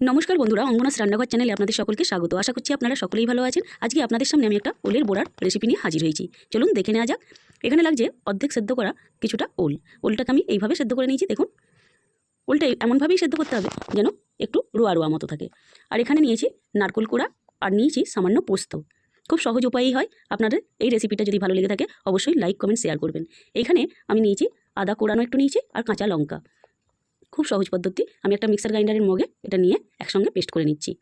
নমস্কার বন্ধুরা অঙ্গনাস রান্নাঘর চ্যানেলে আপনাদের সকলকে স্বাগত। আশা করছি আপনারা সকলেই ভালো আছেন। আজকে আপনাদের সামনে আমি একটা ওলের বোড়ার রেসিপি নিয়ে হাজির হয়েছি। চলুন দেখে নেওয়া যাক। এখানে লাগছে অর্ধেক সেদ্ধ করা কিছুটা ওল। ওলটাকে আমি এইভাবে সেদ্ধ করে নিয়েছি, দেখুন। ওলটা এমনভাবেই সেদ্ধ করতে হবে যেন একটু রোয়া রোয়া মতো থাকে। আর এখানে নিয়েছি নারকোল কোড়া আর নিয়েছি সামান্য পোস্ত। খুব সহজ উপায়ই হয়। আপনাদের এই রেসিপিটা যদি ভালো লেগে থাকে, অবশ্যই লাইক কমেন্ট শেয়ার করবেন। এখানে আমি নিয়েছি আদা কোড়ানো একটু নিয়েছি আর কাঁচা লঙ্কা। খুব সহজ পদ্ধতি। আমি একটা মিক্সার গ্রাইন্ডারের মগে এটা নিয়ে একসঙ্গে পেস্ট করে নিচ্ছি।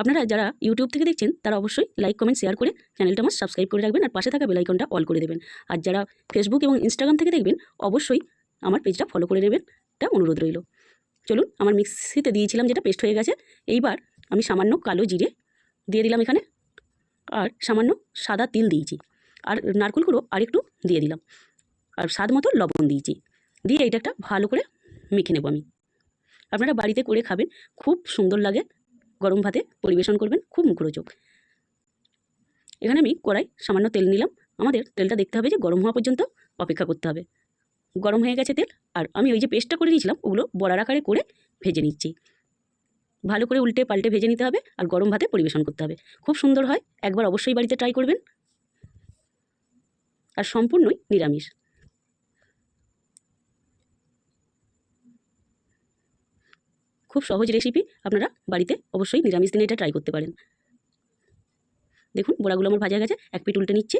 আপনারা যারা ইউটিউব থেকে দেখছেন, তারা অবশ্যই লাইক কমেন্ট শেয়ার করে চ্যানেলটা আমার সাবস্ক্রাইব করে রাখবেন আর পাশে থাকা বেলাইকনটা অল করে দেবেন। আর যারা ফেসবুক এবং ইনস্টাগ্রাম থেকে দেখবেন, অবশ্যই আমার পেজটা ফলো করে নেবেন। এটা অনুরোধ রইল। চলুন, আমার মিক্সিতে দিয়েছিলাম যেটা পেস্ট হয়ে গেছে। এইবার আমি সামান্য কালো জিরে দিয়ে দিলাম এখানে। আর সামান্য সাদা তিল দিয়েছি। আর নারকেল গুঁড়ো আরেকটু দিয়ে দিলাম। আর স্বাদ মতো লবণ দিয়েছি। দিয়ে এটা একটা ভালো করে মেখে নেব আমি। আপনারা বাড়িতে করে খাবেন, খুব সুন্দর লাগে। গরম ভাতে পরিবেশন করবেন, খুব মুখরোচক। এখানে আমি কড়াই সামান্য তেল নিলাম। আমাদের তেলটা দেখতে হবে যে গরম হওয়া পর্যন্ত অপেক্ষা করতে হবে। গরম হয়ে গেছে তেল, আর আমি ওই যে পেস্টটা করে নিয়েছিলাম, ওগুলো বড়ার আকারে করে ভেজে নিচ্ছি। ভালো করে উল্টে পাল্টে ভেজে নিতে হবে, আর গরম ভাতে পরিবেশন করতে হবে। খুব সুন্দর হয়, একবার অবশ্যই বাড়িতে ট্রাই করবেন। আর সম্পূর্ণই নিরামিষ। খুব সহজ রেসিপি আপনারা বাড়িতে অবশ্যই নিরামিষ দিনে এটা ট্রাই করতে পারেন। দেখুন, বড়াগুলো আমার ভাজা গেছে, এক পিঠ উল্টে নিচ্ছে।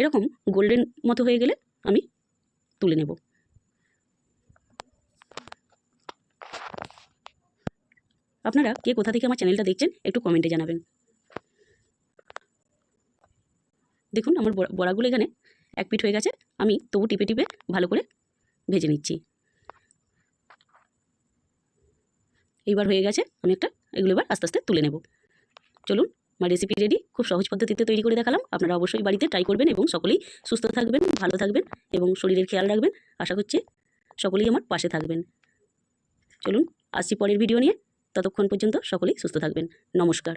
এরকম গোল্ডেন মতো হয়ে গেলে আমি তুলে নেব। আপনারা কে কোথা থেকে আমার চ্যানেলটা দেখছেন, একটু কমেন্টে জানাবেন। দেখুন, আমার বড়াগুলো এখানে এক পিঠ হয়ে গেছে, আমি তবু টিপে টিপে ভালো করে ভেজে নিচ্ছি। এইবার হয়ে গেছে আমি একটা, এগুলো এবার আস্তে আস্তে তুলে নেব। চলুন আমার রেসিপি রেডি খুব সহজ পদ্ধতিতে তৈরি করে দেখালাম। আপনারা অবশ্যই বাড়িতে ট্রাই করবেন এবং সকলেই সুস্থ থাকবেন, ভালো থাকবেন এবং শরীরের খেয়াল রাখবেন। আশা করছি সকলেই আমার পাশে থাকবেন। চলুন, আসছি পরের ভিডিও নিয়ে। ততক্ষণ পর্যন্ত সকলেই সুস্থ থাকবেন। নমস্কার।